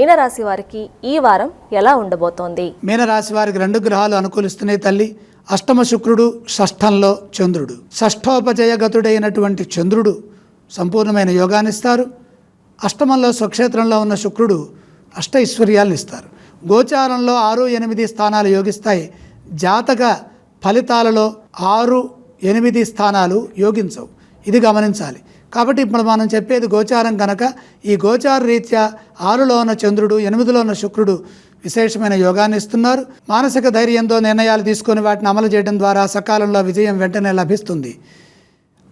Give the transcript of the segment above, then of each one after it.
మీనరాశి వారికి ఈ వారం ఎలా ఉండబోతోంది? మీనరాశి వారికి రెండు గ్రహాలు అనుకూలిస్తున్నాయి తల్లి. అష్టమ శుక్రుడు షష్ఠంలో చంద్రుడు. షష్ఠోపజయగతుడైనటువంటి చంద్రుడు సంపూర్ణమైన యోగాన్నిస్తారు అష్టమంలో స్వక్షేత్రంలో ఉన్న శుక్రుడు అష్ట ఐశ్వర్యాలను ఇస్తారు. గోచారంలో ఆరు ఎనిమిది స్థానాలు యోగిస్తాయి. జాతక ఫలితాలలో ఆరు ఎనిమిది స్థానాలు యోగించవు. ఇది గమనించాలి. కాబట్టి ఇప్పుడు మనం చెప్పేది గోచారం కనుక ఈ గోచార రీత్యా ఆరులో ఉన్న చంద్రుడు ఎనిమిదిలో ఉన్న శుక్రుడు విశేషమైన యోగాన్ని ఇస్తున్నారు. మానసిక ధైర్యంతో నిర్ణయాలు తీసుకొని వాటిని అమలు చేయడం ద్వారా సకాలంలో విజయం వెంటనే లభిస్తుంది.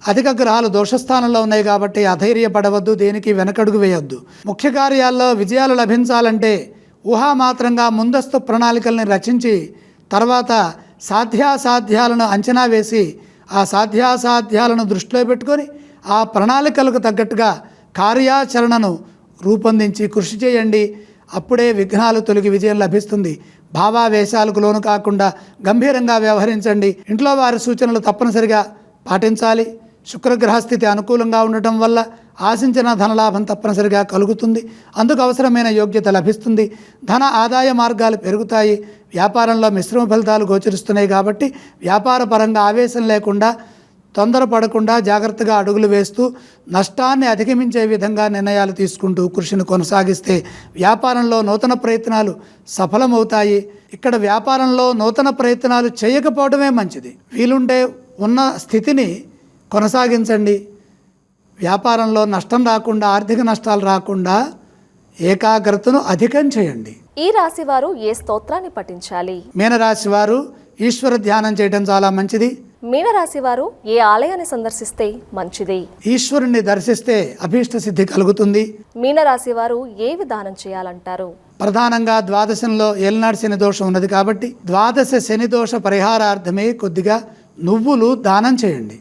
అధిక గ్రహాలు దోషస్థానంలో ఉన్నాయి కాబట్టి అధైర్యపడవద్దు దేనికి వెనకడుగు వేయొద్దు. ముఖ్య కార్యాల్లో విజయాలు లభించాలంటే ఊహామాత్రంగా ముందస్తు ప్రణాళికల్ని రచించి తర్వాత సాధ్యాసాధ్యాలను అంచనా వేసి ఆ సాధ్యాసాధ్యాలను దృష్టిలో పెట్టుకొని ఆ ప్రణాళికలకు తగ్గట్టుగా కార్యాచరణను రూపొందించి కృషి చేయండి. అప్పుడే విఘ్నాలు తొలగి విజయం లభిస్తుంది. భావావేశాలకు లోను కాకుండా గంభీరంగా వ్యవహరించండి. ఇంట్లో వారి సూచనలు తప్పనిసరిగా పాటించాలి. శుక్రగ్రహస్థితి అనుకూలంగా ఉండటం వల్ల ఆశించిన ధనలాభం తప్పనిసరిగా కలుగుతుంది. అందుకు అవసరమైన యోగ్యత లభిస్తుంది. ధన ఆదాయ మార్గాలు పెరుగుతాయి. వ్యాపారంలో మిశ్రమ ఫలితాలు గోచరిస్తున్నాయి కాబట్టి వ్యాపార పరంగా ఆవేశం లేకుండా తొందరపడకుండా జాగ్రత్తగా అడుగులు వేస్తూ నష్టాన్ని అధిగమించే విధంగా నిర్ణయాలు తీసుకుంటూ కృషిని కొనసాగిస్తే వ్యాపారంలో నూతన ప్రయత్నాలు సఫలమవుతాయి. ఇక్కడ వ్యాపారంలో నూతన ప్రయత్నాలు చేయకపోవడమే మంచిది. వీలుంటే ఉన్న స్థితిని కొనసాగించండి. వ్యాపారంలో నష్టం రాకుండా ఆర్థిక నష్టాలు రాకుండా ఏకాగ్రతను అధికం చేయండి. ఈ రాశి వారు ఏ స్తోత్రాన్ని పఠించాలి? మీనరాశి వారు ఈశ్వర ధ్యానం చేయడం చాలా మంచిది. మీనరాశి వారు ఏ ఆలయాన్ని సందర్శిస్తే మంచిది? ఈశ్వరుణ్ణి దర్శిస్తే అభీష్ట సిద్ధి కలుగుతుంది. మీనరాశి వారు ఏ విధానం చేయాలంటారు? ప్రధానంగా ద్వాదశంలో ఏలనాడు శని దోషం ఉన్నది కాబట్టి ద్వాదశ శని దోష పరిహారార్థమే కొద్దిగా నువ్వులు దానం చేయండి.